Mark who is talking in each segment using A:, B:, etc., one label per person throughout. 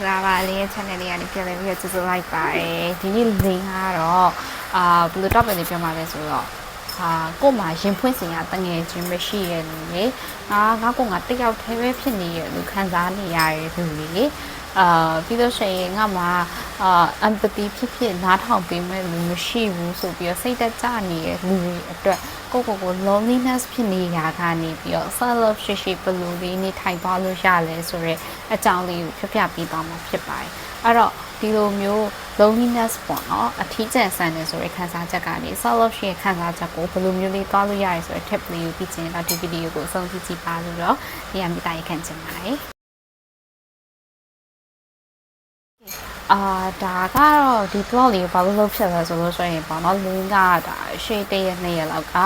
A: ္ဂလာပါလေးရဲ့ channel လေးကနေပြန်လည်ပြီးတော့ကြိုဆိုလိုက်ပါတယ်ဒီနေ့ link ကတော့အာဘယ်လို topic လေးပြောမှာလဲဆိုတော့အာကို့မှာရင်ဖွင့်စင်ရတငယ်ချင်းမရှိရဲ့လူလေငါငါကိုငါတစ်ယောက်တည်းပဲဖြစ်နေရဲ့လူခံစားနေရတဲ့လူလေ အာပြီးတော့ရှိရင်ငါမှာအာ empathy ဖြစ်ဖြစ်နားထောင်ပေးမဲ့လူမရှိဘူးဆိုပြီးတော့စိတ်သက်သာနေတဲ့လူတွေအတွက်ကိုကိုကို loneliness ဖြစ်နေရကနေပြီးတော့ self love ရှိရှိဘယ်လိုလေးနေထိုင်သွားလို့ရလဲဆိုတော့အကြောင်းလေးကိုပြပြပေးသွားမှာဖြစ်ပါတယ်အဲ့တော့ဒီလိုမျိုး loneliness ပေါ့နော်အထီးကျန်ဆန်နေဆိုတဲ့ခံစားချက်ကနေ self love ရှိတဲ့ခံစားချက်ကိုဘယ်လိုမျိုးလေးသွားလို့ရရဲဆိုတဲ့ tip လေးကိုပြီးချင်တော့ဒီ video ကိုအဆုံးထိကြည့်ပါလို့တော့ဒီအမိတားရခံချင်ပါတယ် အာဒါကတော့ဒီ blog လေးကိုဘာလို့လုပ်ဖြစ်လဲဆိုလို့ဆိုရင်ပေါ့နော် link ကဒါရှေ့တရက်နှစ်ရက်လောက်က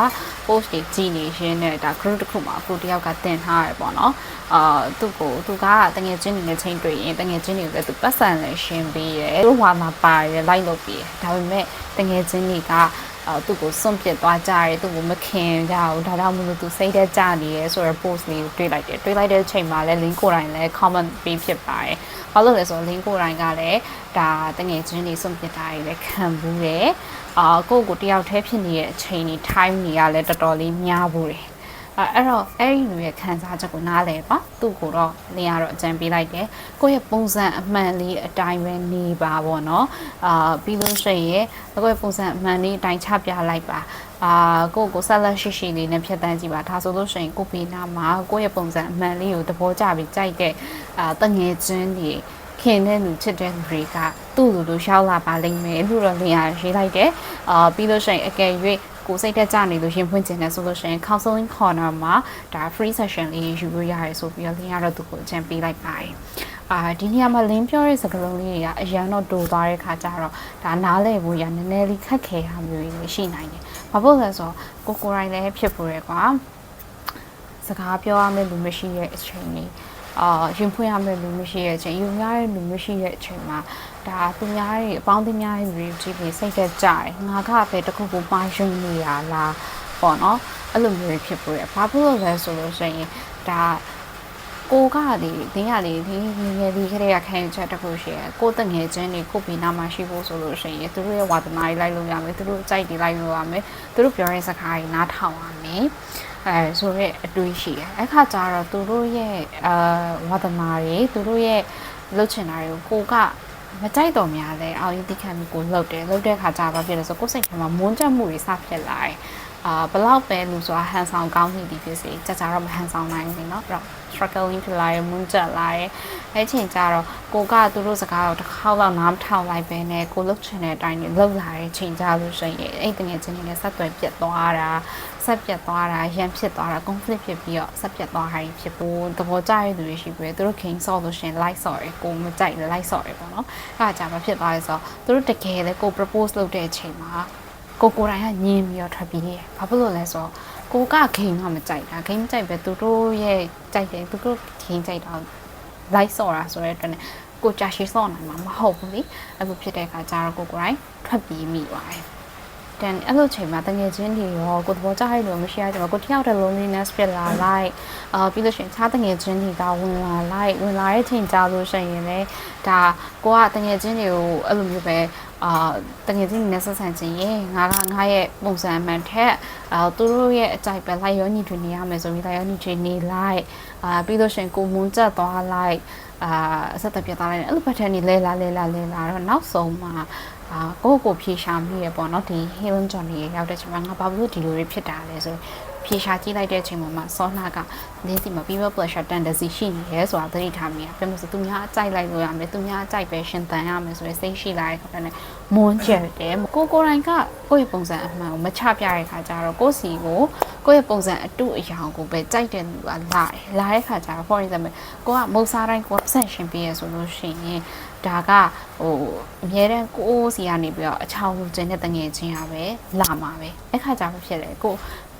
A: post တွေကြည့်နေရင်းနဲ့ဒါ group တစ်ခုမှာအခုတယောက်ကတင်ထားရပေါ့နော်အာသူ့ကိုသူကတငယ်ချင်းတွေနဲ့ချင်းတွေ့ရင်တငယ်ချင်းတွေကိုလည်းသူပတ်စံလည်းရှင်းပေးတယ်သူ့ဝါမှာပါရလိုက်လုပ်ပေးတယ်ဒါပေမဲ့တငယ်ချင်းတွေက အာသူ့ကိုစွန့်ပစ်သွားကြတယ်သူ့ကိုမခင်ကြဘူးဒါကြောင့်မလို့သူစိတ်ထဲကြနေရဲဆိုတော့ post လေးကိုတွေးလိုက်တယ်တွေးလိုက်တဲ့အချိန်မှာလည်း link ကိုယ်တိုင်လည်း comment ပေးဖြစ်ပါတယ်ဘာလို့လဲဆိုတော့ link ကိုယ်တိုင်ကလည်းဒါတငယ်ချင်းတွေစွန့်ပစ်တာတွေလည်းခံဘူးတယ်အာကိုယ့်ကိုတယောက်တည်းဖြစ်နေတဲ့အချိန်ကြီး time တွေကလည်းတော်တော်လေးများဘူးတယ် အဲအဲ့တော့အဲ့ဒီလူရဲ့ခံစားချက်ကိုနားလဲပါသူ့ကိုတော့လင်းရတော့အကြံပေးလိုက်တယ်ကိုယ့်ရဲ့ပုံစံအမှန်လေးအတိုင်းပဲနေပါပေါ့နော်အာပြီးလို့ရှိရင်ကိုယ့်ရဲ့ပုံစံအမှန်လေးအတိုင်းချပြလိုက်ပါအာကိုယ့်ကိုဆက်လက်ရှိရှိလေးနဲ့ဖြတ်တန်းကြည့်ပါဒါဆိုလို့ရှိရင်ကိုပေနာမှာကိုယ့်ရဲ့ပုံစံအမှန်လေးကိုသဘောကျပြီးကြိုက်တဲ့အာတငယ်ချင်းတွေခင်တဲ့လူချစ်တဲ့လူတွေကသူ့လူလိုရှောက်လာပါလိမ့်မယ်လို့တော့လင်းရရေးလိုက်တယ်အာပြီးလို့ရှိရင်အကယ်၍ ကိုစိတ်တက်ကြနေလို့ရင်ဖွင့်ခြင်းနဲ့ဆိုလို့ရှိရင် counseling corner မှာဒါ free session လေးယူလို့ရတယ်ဆိုပြီးတော့လင်းရတော့သူကိုအကြံပေးလိုက်ပါတယ်အာဒီနေရာမှာလင်းပြောတဲ့စကားလုံးလေးတွေကအရန်တော့တူသွားတဲ့ခါကျတော့ဒါနားလည်ဖို့ရနည်းနည်းလေးခက်ခဲတာမျိုးတွေရှိနိုင်တယ်။ဘာလို့လဲဆိုတော့ကိုကိုရိုင်းလည်းဖြစ်ပေါ်ရဲကွာ။စကားပြောရမယ့်လူမရှိတဲ့အချိန်ကြီး အာရင်ဖွင့်ရမယ့်လူမရှိတဲ့အချိန်ယူများတဲ့လူမရှိတဲ့အချိန်မှာဒါသူများတွေအပေါင်းသူများတွေကြည့်ပြီးစိတ်သက်ကြတယ်ငါကပဲတခုခုမှားယွင်းနေရလားပေါ့နော်အဲ့လိုမျိုးဖြစ်ပေါ်ရဘာဖြစ်လို့လဲဆိုလို့ရှိရင်ဒါ ကိုကလေတင်းရလေဒီငငယ်လေးခရက်ခံချက်တစ်ခုရှိရယ်ကိုတငယ်ချင်းတွေကိုဘီနာမှာရှိဖို့ဆိုလို့ရှိရင်သူတို့ရဲ့ဝါသနာတွေလိုက်လို့ရမယ်သူတို့ကြိုက်တွေလိုက်လို့ရမယ်သူတို့ပြောတဲ့စကားတွေနားထောင်ရမယ်အဲဆိုရဲအတွေးရှိတယ်အဲ့ခါကျတော့သူတို့ရဲ့အာဝါသနာတွေသူတို့ရဲ့လှုပ်ချင်တာတွေကိုကိုကမကြိုက်တော့များလဲအော်ရင်တိခံပြီးကိုလှုပ်တယ်လှုပ်တဲ့ခါကျတော့ဖြစ်လဲဆိုကိုယ်စိတ်ထဲမှာမွန်းကြက်မှုတွေစဖြစ်လာတယ် အာဘလောက်ပဲလူဆိုတာဟန်ဆောင်ကောင်းနေသည်ဖြစ်စေကြကြတော့မဟန်ဆောင်နိုင်ဘူးเนาะအဲ့တော့ struggling ဖြစ်လာရမွန်းကြက်လာရအဲ့ချိန်ကျတော့ကိုကသူတို့စကားကိုတစ်ခေါက်လောက်နားမထောင်လိုက်ပဲနဲ့ကိုလှုပ်ချင်တဲ့အတိုင်းလှုပ်လာတဲ့ချိန်ကျလို့ရှိရင်အဲ့တငယ်ချင်းတွေနဲ့ဆက်သွယ်ပြတ်သွားတာဆက်ပြတ်သွားတာရန်ဖြစ်သွားတာ conflict ဖြစ်ပြီးတော့ဆက်ပြတ်သွားတာဖြစ်ဖို့သဘောကျရတဲ့သူတွေရှိပြီသူတို့ခင်ဆော့လို့ရှင် like ဆော့ရယ်ကိုမကြိုက် like ဆော့ရယ်ပေါ့နော်အဲ့ဒါကြာမဖြစ်သွားလဲဆိုတော့သူတို့တကယ်လေကို propose လုပ်တဲ့အချိန်မှာ ကိုကိုတိုင်းကညင်းပြီးတော့ထွက်ပြေးတယ်ဘာဖြစ်လို့လဲဆိုတော့ကိုကဂိမ်းကမကြိုက်တာဂိမ်းကြိုက်ပဲသူတို့ရဲ့ကြိုက်တယ်သူတို့ဂိမ်းကြိုက်တာ like ဆော့တာဆိုတဲ့အတွက်နဲ့ကိုကြာရှည်ဆော့နိုင်မှာမဟုတ်ဘူးလေအဲ့လိုဖြစ်တဲ့အခါကျတော့ကိုကိုတိုင်းထွက်ပြေးမိပါတယ်တန်အဲ့လိုချိန်မှာတငယ်ချင်းတွေရောကိုသဘောကျရလို့မရှိရကြမှာကိုတယောက်တည်း loneliness ဖြစ်လာလိုက်အာပြီးလို့ရှိရင်ခြားတငယ်ချင်းတွေကဝင်လာလိုက်ဝင်လာတဲ့ချိန်ကြာလို့ရှိရင်လည်းဒါကိုကတငယ်ချင်းတွေကိုအဲ့လိုမျိုးပဲ အာတငယ်ချင်းတွေနဲ့ဆက်ဆံခြင်းရင်ငါကငါရဲ့ပုံစံမှန်ထက်အာသူတို့ရဲ့အကြိုက်ပဲလိုက်ရောညီထွေနေရမယ်ဆိုပြီးလိုက်ရောညီထွေနေလိုက်အာပြီးလို့ရှိရင်ကိုမွန်းကျက်သွားလိုက်အာဆက်သက်ပြတ်သွားလိုက်အဲ့လိုပတ်ထန်နေလဲလာလဲလာလဲလာတော့နောက်ဆုံးမှာအာကိုယ့်ကိုဖြေရှာမိရပေါ့နော်ဒီ healing journey ရောက်တဲ့ချိန်မှာငါဘာလို့ဒီလိုတွေဖြစ်တာလဲဆိုဖြေရှာကြည့်လိုက်တဲ့အချိန်မှာမှစောနာက လင်းစီမှာ people pleasure tendency ရှိနေရဲဆိုတာသတိထားမိရပြန်လို့ဆိုသူများအကြိုက်လိုက်လို့ရမယ်သူများအကြိုက်ပဲရှင်သန်ရမယ်ဆိုရင်စိတ်ရှိလာတဲ့ခါနဲ့မွန်းကျက်တယ်ကိုကိုတိုင်းကကိုယ့်ရဲ့ပုံစံအမှန်ကိုမချပြတဲ့ခါကျတော့ကိုယ့်စီကိုကိုယ့်ရဲ့ပုံစံအတုအယောင်ကိုပဲကြိုက်တဲ့လူကလာတယ်လာတဲ့ခါကျတော့ for example ကိုကမုတ်စားတိုင်းကိုဆက်ရှင်ပေးရဆိုလို့ရှိရင်ဒါကဟိုအများတန်းကိုစီကနေပြီးတော့အချောင်းလူကျင်တဲ့တငယ်ချင်းရပဲလာမှာပဲအဲ့ခါကျတော့ဖြစ်တယ်ကို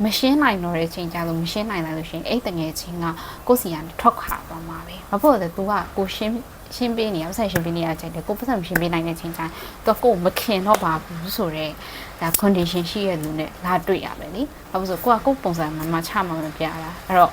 A: မရှင်းနိုင်တော့တဲ့ချိန်ကျလို့မရှင်းနိုင်လိုက်လို့ရှိရင်အဲ့တငယ်ချင်းကကိုစီကနေထွက်ခါသွားမှာပဲဘာဖြစ်လို့လဲ तू ကကိုရှင်းရှင်းပေးနေရပတ်ဆက်ရှင်းပေးနေရချိန်တယ်ကိုပတ်ဆက်မရှင်းပေးနိုင်တဲ့ချိန်တိုင်း तू ကိုမခင်တော့ပါဘူးဆိုတော့ဒါ condition ရှိရတဲ့လူနဲ့လာတွေ့ရပဲလေဘာလို့ဆိုကိုကကိုပုံစံမှမှချမှမပြတာအဲ့တော့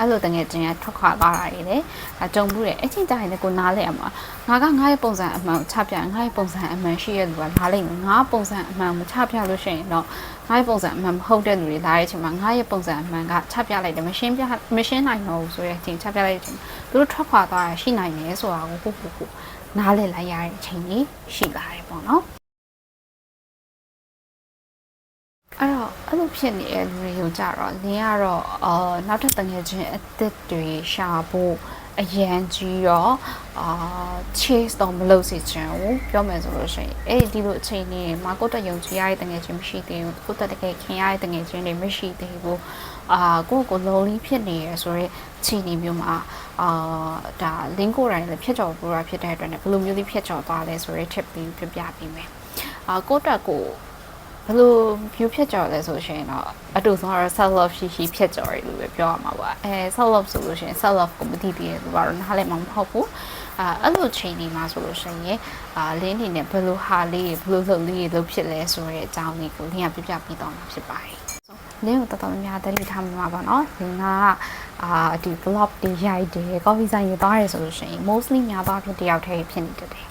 A: အဲ့လိုတငယ်ချင်းကထွက်ခွာသွားတာတွေလေအကြုံမှုတယ်အချင်းကြရင်လည်းကိုနားလဲအမှာငါကငါရဲ့ပုံစံအမှန်ကိုချပြငါရဲ့ပုံစံအမှန်ရှိရလူကလာလိမ့်မယ်ငါပုံစံအမှန်မချပြလို့ရှိရင်တော့ငါရဲ့ပုံစံအမှန်မဟုတ်တဲ့လူတွေလာတဲ့အချိန်မှာငါရဲ့ပုံစံအမှန်ကချပြလိုက်တယ်မရှင်းပြမရှင်းနိုင်တော့ဘူးဆိုတဲ့အချိန်ချပြလိုက်တဲ့အချိန်သူတို့ထွက်ခွာသွားတာရှိနိုင်တယ်ဆိုတာကိုဟုတ်ဟုတ်ဟုတ်နားလည်လိုက်ရတဲ့အချိန်ကြီးရှိလာတယ်ပေါ့နော် အဲ့တော့အဲ့လိုဖြစ်နေတဲ့လူတွေကိုကြတော့လင်းကတော့အာနောက်ထပ်တငယ်ချင်းအသစ်တွေရှာဖို့အရန်ကြီးရောအာ chase တော့မလုပ်စေချင်ဘူးပြောမယ်ဆိုလို့ရှိရင်အဲ့ဒီလိုအချိန်လေးမှာကိုယ့်တက်ယုံကြည်ရတဲ့တငယ်ချင်းမရှိသေးဘူးကိုယ့်တက်တကယ်ခင်ရတဲ့တငယ်ချင်းတွေမရှိသေးဘူးအာကိုယ့်ကို lonely ဖြစ်နေရဆိုတော့ချိန်နေမျိုးမှာအာဒါ link ကိုယ်တိုင်လည်းဖြစ်ကြော်ပူတာဖြစ်တဲ့အတွက်လည်းဘယ်လိုမျိုးလေးဖြစ်ကြော်သွားလဲဆိုတော့ tip လေးပြပြပေးမယ်အာကိုယ့်တက်ကို ဘယ်လို view ဖြစ်ကြော်လဲဆိုရှင်တော့အတူဆုံးကတော့ self love ရှိရှိဖြစ်ကြော်ရလို့ပဲပြောရမှာပါအဲ self love ဆိုလို့ရှိရင် self love ကိုမသိသေးတဲ့လူကတော့နားလည်မှာမဟုတ်ဘူးအာအဲ့လိုချိန်ဒီမှာဆိုလို့ရှိရင်အာလင်းနေနဲ့ဘယ်လိုဟာလေးဘယ်လိုလုပ်လေးလုပ်ဖြစ်လဲဆိုတဲ့အကြောင်းလေးကိုလင်းကပြပြပြီးတော့မှာဖြစ်ပါတယ်လင်းကိုတော်တော်များများတတိထားမှာပါเนาะလင်းကအာဒီ blog တွေရိုက်တယ် coffee ဆိုင်ရေးသွားရဲဆိုလို့ရှိရင် mostly များသွားဖြစ်တယောက်တည်းဖြစ်နေတယ်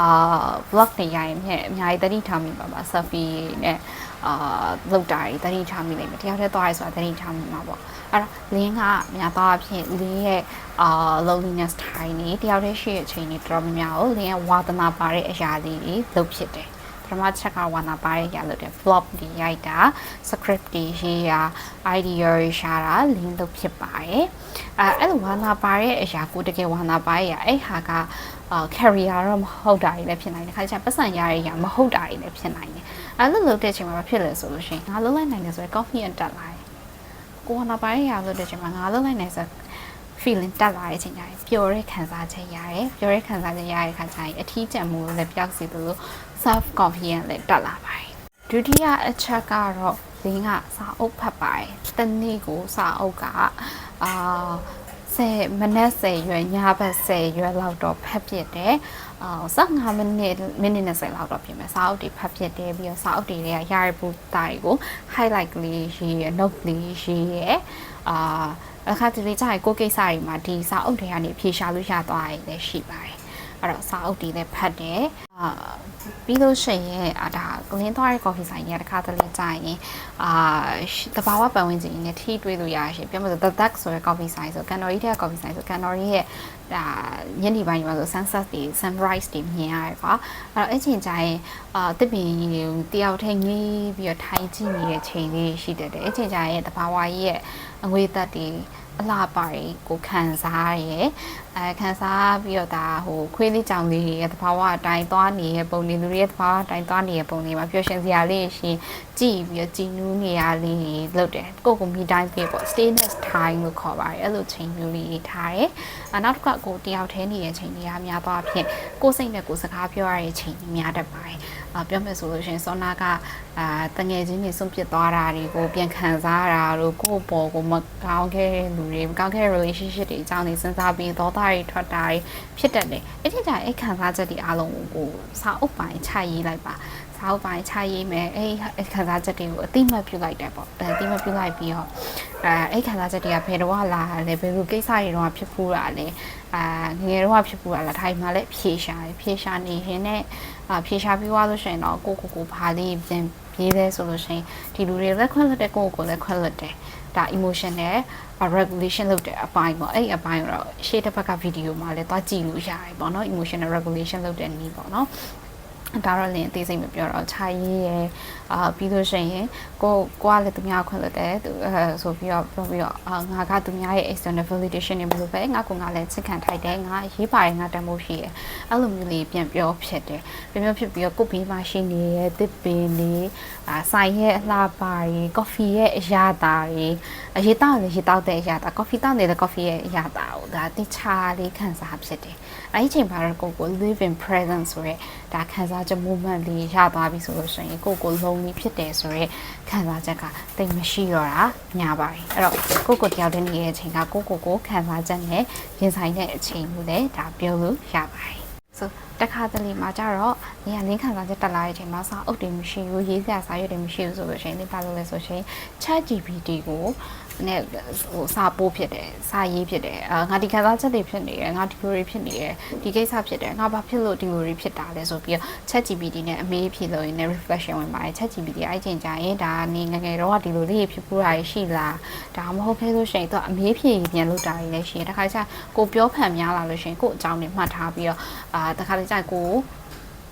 A: အာ blog တွေရိုက်ရင်အများကြီးတတိထားမိပါပါ selfie နဲ့အာလောက်တာတွေတတိထားမိလိမ့်မယ်တယောက်တည်းသွားရဲဆိုတာတတိထားမိမှာပေါ့အဲ့တော့လင်းကများသွားဖြစ်လင်းရဲ့အာ loneliness time နေတယောက်တည်းရှိတဲ့အချိန်တွေတော်တော်များများကိုလင်းရဲ့ဝါသနာပါတဲ့အရာလေးတွေလုပ်ဖြစ်တယ် ပထမချက်ကဝါနာပါရဲ့ရလို့တဲ့ vlog တွေရိုက်တာ script တွေရေးတာ idea တွေရှာတာ link လုပ်ဖြစ်ပါတယ်အဲအဲ့လိုဝါနာပါရဲ့အရာကိုတကယ်ဝါနာပါရဲ့အဲ့ဟာကအာ career တော့မဟုတ်တာကြီးလည်းဖြစ်နိုင်တယ်ခါကျပတ်စံရရရမဟုတ်တာကြီးလည်းဖြစ်နိုင်တယ်အဲ့လိုလုပ်တဲ့အချိန်မှာဘာဖြစ်လဲဆိုလို့ရှိရင်ငါလုံးလိုက်နိုင်တယ်ဆိုရင် confident တက်လာတယ်ကိုဝါနာပါရဲ့ရလို့တဲ့အချိန်မှာငါလုံးလိုက်နိုင်ဆို feeling တက်လာတဲ့အချိန်ကျရင်ပျော်တဲ့ခံစားချက်ရတယ်ပျော်တဲ့ခံစားချက်ရတဲ့ခါကျရင်အထီးကျန်မှုလည်းပျောက်စေသလို self confidence လည်းတက်လာပါတယ်ဒုတိယအချက်ကတော့လင်းကစာအုပ်ဖတ်ပါတယ်တနေ့ကိုစာအုပ်ကအာဆယ်မနက်10ရွယ်ညဘက်10ရွယ်လောက်တော့ဖတ်ပြတယ်အာ15မိနစ်မိနစ်20လောက်တော့ပြင်မယ်စာအုပ်တွေဖတ်ပြတယ်ပြီးတော့စာအုပ်တွေတွေကရရပူတာတွေကို highlight ကလေးရေးရ note လေးရေးရအာအခါတလေကြာရင်ကိုကိစ္စတွေမှာဒီစာအုပ်တွေကနေဖြေရှာလို့ရသွားရင်လည်းရှိပါတယ် အဲ့တော့စာအုပ်တွေလည်းဖတ်တယ်အာပြီးလို့ရှိရင်အာဒါကလင်းသွားတဲ့ coffee ဆိုင်ကြီးကတစ်ခါတလေကြာရင်အာတဘာဝပတ်ဝန်းကျင်နဲ့ထိတွေ့လို့ရရှင်ပြောမှဆို the duck ဆိုတဲ့ coffee ဆိုင်ဆိုကန်တော်ရီတဲ့ coffee ဆိုင်ဆိုကန်တော်ရီရဲ့ဒါညနေပိုင်းမှာဆို sunset တွေ sunrise တွေမြင်ရတယ်ကွာအဲ့တော့အဲ့ချိန်ကျရင်အာတစ်ပင်ကြီးတွေကိုတယောက်ထဲငေးပြီးတော့ထိုင်ကြည့်နေတဲ့ချိန်လေးရှိတတ်တယ်အဲ့ချိန်ကျရင်တဘာဝကြီးရဲ့အငွေသက်တွေ အလားပါရီကိုခံစားရဲအဲခံစားပြီးတော့ဒါဟိုခွေးလေးကြောင်လေးရဲ့သဘာဝအတိုင်းသွားနေတဲ့ပုံတွေလူတွေရဲ့သဘာဝအတိုင်းသွားနေတဲ့ပုံတွေမှာပျော်ရွှင်စရာလေးရှင်ကြည့်ပြီးတော့ကြည်နူးနေရလေးတွေလုပ်တယ်ကိုကိုမိတိုင်းပြေပေါ့ stainless time လို့ခေါ်ပါတယ်အဲ့လိုချိန်မျိုးလေးထားတယ်အနောက်တစ်ခါကိုတယောက်တည်းနေတဲ့ချိန်တွေကများသွားဖြင့်ကိုယ်စိတ်နဲ့ကိုယ်စကားပြောရတဲ့ချိန်တွေများတတ်ပါတယ်အာပြောမယ်ဆိုလို့ရှင်စောနာကအာတငယ်ချင်းတွေဆုံးပြစ်သွားတာတွေကိုပြန်ခံစားတာတို့ကိုယ့်ပေါ်ကိုမကောင်းခဲ့တဲ့လူတွေမကောင်းခဲ့တဲ့ relationship တွေအကြောင်းတွေစဉ်းစားပြီးဒေါသတွေထွက်တာတွေဖြစ်တတ်တယ်အဲ့ဒီကြအဲ့ခံစားချက်တွေအားလုံးကိုစာအုပ်ပိုင်းချရေးလိုက်ပါစာအုပ်ပိုင်းချရေးမယ်အဲ့ခံစားချက်တွေကိုအတိမတ်ပြုလိုက်တယ်ပေါ့အတိမတ်ပြုလိုက်ပြီးတော့အဲအဲ့ခံစားချက်တွေကဘယ်တော့လာလဲဘယ်လိုကိစ္စတွေတော့ဖြစ်ဖူးတာလဲအာငငယ်တော့ဖြစ်ဖူးတာလားထိုင်မှာလည်းဖြေရှာတယ်ဖြေရှာနေရင်နဲ့အာဖြေရှာပြီးသွားလို့ရှိရင်တော့ကိုကိုကိုဘာလေးပြန်ပြေးလဲဆိုလို့ရှိရင်ဒီလူတွေလက်ခွက်လက်တဲ့ကိုကိုလည်းခွက်လက်တယ် ဒါ emotion နဲ့ regulation လုပ်တဲ့အပိုင်းပေါ့အဲ့ဒီအပိုင်းတော့ရှေ့တစ်ဘက်ကဗီဒီယိုမှာလည်းသွားကြည့်လို့ရတယ်ပေါ့နော် emotional regulation လုပ်တဲ့နည်းပေါ့နော် ဒါတော့လည်းအသေးစိတ်မပြောတော့ခြာရေးရယ်အာပြီးလို့ရှိရင်ကိုကိုကလည်းသူများခွင့်လို့တယ်သူအဲဆိုပြီးတော့ပြောပြီးတော့အာငါကသူများရဲ့ external validation တွေဘယ်လိုပဲငါကငါလည်းချစ်ခံထိုက်တယ်ငါရေးပါတယ်ငါတမိုးရှိတယ်အဲ့လိုမျိုးလေးပြန်ပြောဖြစ်တယ်ပြန်ပြောဖြစ်ပြီးတော့ကိုဘေးမှာရှိနေတဲ့တစ်ပင်တွေအာဆိုင်ရဲ့အလှပါတွေ coffee ရဲ့အရာတာတွေအရေးတောက်လည်းရေးတောက်တဲ့အရာတာ coffee တောက်နေတဲ့ coffee ရဲ့အရာတာကိုဒါတခြားလေးခံစားဖြစ်တယ် အဲ့ဒီချိန်မှာတော့ကိုကို live in present ဆိုရဲဒါခံစားချက် moment လေးရသွားပြီဆိုလို့ရှိရင်ကိုကိုလုံးကြီးဖြစ်တယ်ဆိုရဲခံစားချက်ကတိတ်မရှိတော့တာညာပါတယ်အဲ့တော့ကိုကိုတယောက်တည်းနေတဲ့အချိန်ကကိုကိုကိုခံစားချက်နဲ့ရင်ဆိုင်တဲ့အချိန်မျိုးလည်းဒါပြောလို့ရပါတယ်ဆိုတခါတလေမှာကြတော့နေရာလင်းခံစားချက်တက်လာတဲ့အချိန်မှာစာအုပ်တွေမရှိဘူးရေးစရာစာရွက်တွေမရှိဘူးဆိုလို့ရှိရင်ဒီပါလို့လဲဆိုရှင် Chat GPT ကို နဲ့ဟိုစာပိုးဖြစ်တယ်စာရေးဖြစ်တယ်အာငါဒီခံစားချက်တွေဖြစ်နေတယ်ငါဒီလိုတွေဖြစ်နေတယ်ဒီကိစ္စဖြစ်တယ်ငါဘာဖြစ်လို့ဒီလိုတွေဖြစ်တာလဲဆိုပြီးတော့ chat GPT နဲ့အမေးဖြစ်လို့ရင်းနဲ့ reflection ဝင်ပါတယ် chat GPT အဲ့ချိန်ကျရင်ဒါနေငယ်ငယ်တော့ဒီလိုလေးဖြစ်ပူးတာရှိလားဒါမဟုတ်ခဲ့လို့ရှိရင်တော့အမေးဖြေပြန်လုပ်တာတွေလည်းရှိတယ်တခါကျကိုပြောဖန်များလာလို့ရှိရင်ကိုအကြောင်းတွေမှတ်ထားပြီးတော့အာတခါတကျကို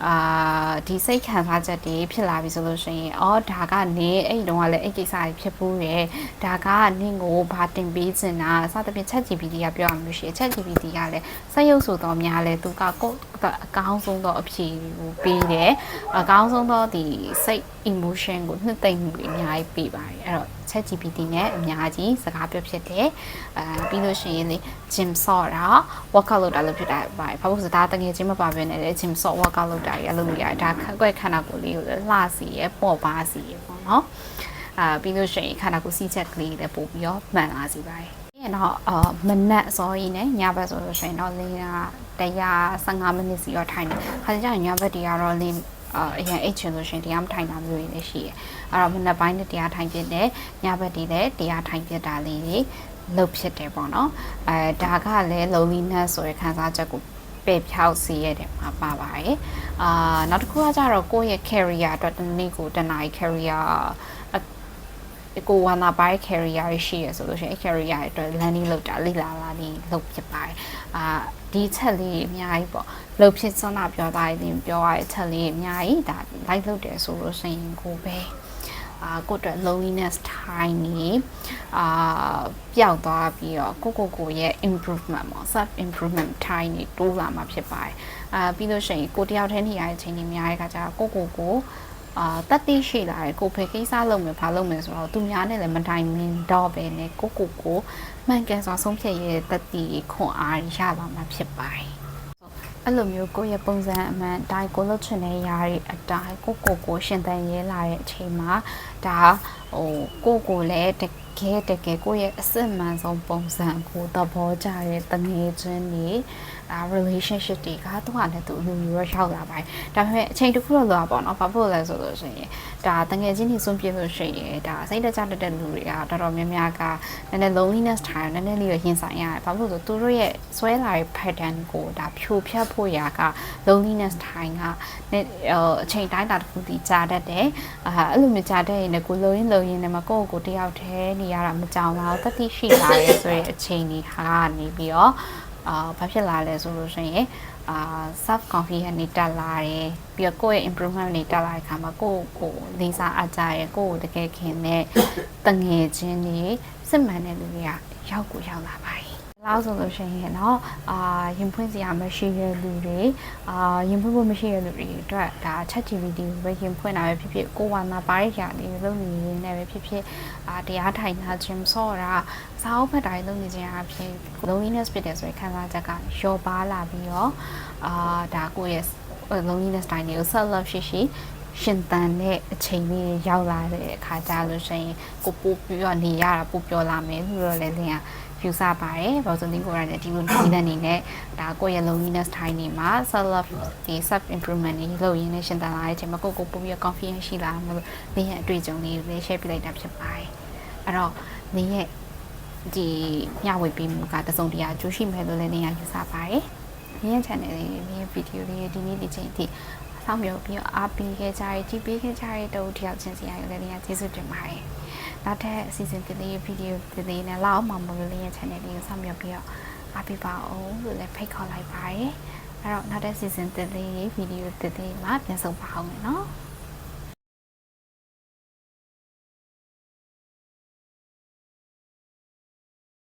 A: အာဒီစိတ်ခံစားချက်တွေဖြစ်လာပြီဆိုလို့ရှိရင်အော်ဒါကနေအဲ့တုန်းကလည်းအဲ့ကိစ္စတွေဖြစ်ဘူးရယ်ဒါကနင့်ကိုဘာတင်ပေးချင်တာစသဖြင့် ChatGPT ကပြောရမှာလို့ရှိရင် ChatGPT ကလည်းစက်ရုပ်ဆိုတော့များလဲသူကကိုယ့်အကောင်းဆုံးသောအဖြေကိုပေးတယ်အကောင်းဆုံးသောဒီစိတ် emotion ကိုနှစ်သိမ့်မှုတွေအများကြီးပေးပါတယ်အဲ့တော့ ChatGPT နဲ့အများကြီးစကားပြောဖြစ်တယ်အဲပြီးလို့ရှိရင်လေ gym ဆော့တာ workout လုပ်တာလို့ဖြစ်တာပါတယ်ဘာလို့ဆိုတော့ဒါတကယ်ချင်းမပါဘဲနဲ့လေ gym ဆော့ workout လုပ်တာကြီးအလုပ်လုပ်ရတယ်ဒါခွဲခန္ဓာကိုယ်လေးကိုလည်းလှစီရပေါ့ပါစီရပေါ့နော်အာပြီးလို့ရှိရင်ခန္ဓာကိုယ်စီးချက်ကလေးလည်းပို့ပြီးတော့မှန်လာစီပါတယ်အဲ့တော့အာမနက်စောကြီးနဲ့ညဘက်ဆိုလို့ရှိရင်တော့လင်းက115မိနစ်စီတော့ထိုင်တယ်ခါကျရင်ညဘက်တည်းကတော့လင်းအာအရင်အိတ်ချင်လို့ရှိရင်တရားမထိုင်တာမျိုးတွေလည်းရှိတယ်အဲ့တော့မနက်ပိုင်းနဲ့တရားထိုင်ပြတယ်ညဘက်တည်းလည်းတရားထိုင်ပြတာလေးတွေလုပ်ဖြစ်တယ်ပေါ့နော်အဲဒါကလည်း loneliness ဆိုတဲ့ခံစားချက်ကို ပေဖြောက်စီရတဲ့မှာပါပါတယ်အာနောက်တစ်ခုကကြတော့ကိုယ့်ရဲ့ career အတွက်တနေ့ကိုတနား career ကိုဝါနာပိုင်း career ရှိရဆိုလို့ရှိရင် career အတွက် landing လုပ်တာလိလာလာလေးလုပ်ဖြစ်ပါတယ်အာဒီချက်လေးအများကြီးပေါ့လုပ်ဖြစ်စွမ်းတာပြောတာရင်ပြောရတဲ့ချက်လေးအများကြီးဒါ live လုပ်တယ်ဆိုလို့ရှိရင်ကိုပဲ အာကိုအတွက် loneliness time နေအာပျောက်သွားပြီးတော့ကိုကိုကိုရဲ့ improvement ပေါ့ self improvement time နေတိုးလာမှာဖြစ်ပါတယ်အာပြီးလို့ရှိရင်ကိုတယောက်တည်းနေရတဲ့အချိန်တွေများတဲ့ခါကျတော့ကိုကိုကိုအာတတိရှိလာတယ်ကိုဖေကိစ္စလုပ်မယ်ဘာလုပ်မယ်ဆိုတော့သူများနဲ့လည်းမတိုင်မင်တော့ပဲနဲ့ကိုကိုကိုမှန်ကန်စွာဆုံးဖြတ်ရတဲ့တတိခွန်အားရလာမှာဖြစ်ပါတယ် အဲ့လိုမျိုးကိုယ့်ရဲ့ပုံစံအမှန်အတိုင်းကိုလှုပ်ချင်တဲ့ຢာတွေအတိုင်းကိုကိုကိုရှင်သန်ရဲလာတဲ့အချိန်မှာဒါဟိုကိုကိုလည်းတကယ်တကယ်ကိုယ့်ရဲ့အစစ်မှန်ဆုံးပုံစံကိုသဘောကျတဲ့တငယ်ချင်းတွေ ဒါ relationship တွေကသူကလည်းသူလူမျိုးရောက်လာပါတယ်ဒါပေမဲ့အချိန်တစ်ခုတော့လောပါတော့ဘာဖြစ်လဲဆိုလို့ရှိရင်ဒါတငယ်ချင်းတွေစွန့်ပြစ်လို့ရှိရင်ဒါစိတ်တကြတတ်တဲ့လူတွေကတော်တော်များများကနည်းနည်း loneliness ထားနည်းနည်းလေးရရင်ဆိုင်ရတယ်ဘာဖြစ်လို့ဆိုသူတို့ရဲ့ဆွဲလာတဲ့ pattern ကိုဒါဖြိုဖျက်ဖို့ရာက loneliness ထိုင်ကအချိန်တိုင်းတာတစ်ခုတည်ကြာတတ်တယ်အာအဲ့လိုမျိုးကြာတတ်ရင်လည်းကိုလုံရင်လုံရင်လည်းမကိုယ့်ကိုတယောက်တည်းနေရတာမကြောင်တော့တတိရှိလာရဲဆိုတဲ့အခြေအနေဟာနေပြီးတော့ အာဘာဖြစ်လာလဲဆိုလို့ရှိရင်အာ self confidence နေတက်လာတယ်ပြီးတော့ကိုယ့်ရဲ့ improvement နေတက်လာတဲ့အခါမှာကိုယ့်ကိုလေးစားအပ်ကြရဲကိုယ့်ကိုတကယ်ခင်တဲ့တငယ်ချင်းတွေစစ်မှန်တဲ့လူတွေကရောက်ကိုရောက်လာပါတယ် လောက်ဆိုလို့ရှိရင်တော့အာရင်ဖွင့်စရာမရှိတဲ့လူတွေအာရင်ဖွင့်ဖို့မရှိတဲ့လူတွေအတွက်ဒါ ChatGPT ကိုပဲရင်ဖွင့်တာပဲဖြစ်ဖြစ်ကိုယ်ဝါနာပါရရာတွေလုပ်နေရင်းနဲ့ပဲဖြစ်ဖြစ်အာတရားထိုင်တာဂျင်ဆော့တာစာအုပ်ဖတ်တာတွေလုပ်နေခြင်းအပြင် loneliness ဖြစ်တယ်ဆိုရင်ခံစားချက်ကလျော့ပါလာပြီးတော့အာဒါကိုယ့်ရဲ့ loneliness တိုင်းတွေကို self love ရှိရှိရှင်သန်တဲ့အချိန်လေးရောက်လာတဲ့အခါကျလို့ရှိရင်ကိုပို့ပြီးတော့နေရတာပို့ပြောလာမယ်လို့လည်းလင်းက ယူဆပါတယ်ဘာလို့ဆိုရင်ကိုယ်ကလည်းဒီလိုဒီတဲ့အနေနဲ့ဒါကိုယ့်ရဲ့ loneliness time နေမှာ self love ဒီ self improvement တွေလုပ်ရင်းနဲ့ရှင်သန်လာတဲ့အချိန်မှာကိုယ့်ကိုပို့ပြီး confidence ရှိလာမလို့နေရဲ့အတွေ့အကြုံလေးကိုလည်း share ပြလိုက်တာဖြစ်ပါတယ်အဲ့တော့နေရဲ့ဒီညဝေပေးမှုကတစုံတရာအကျိုးရှိမယ်လို့လည်းနေရယူဆပါတယ်မြင်း channel လေးမြင်းဗီဒီယိုလေးဒီနေ့ဒီချိန်ထိဆောင်းမျိုးပြီးအားပေးခဲ့ကြရကြည့်ပေးခဲ့ကြရတဲ့တူတယောက်ချင်းစီရလည်းနေရကျေးဇူးတင်ပါတယ် နောက်ထပ်အစီအစဉ်တလေးဗီဒီယိုတလေးနဲ့လောက်အောင်မလို့လေးရဲ့ channel လေးကိုဆောင်းမျိုးပြီးတော့အားပေးပါအောင်လို့လည်းဖိတ်ခေါ်လိုက်ပါတယ်အဲ့တော့နောက်တဲ့ season တလေးဗီဒီယိုတလေးမှာပြန်ဆုံပါအောင်မယ်နော်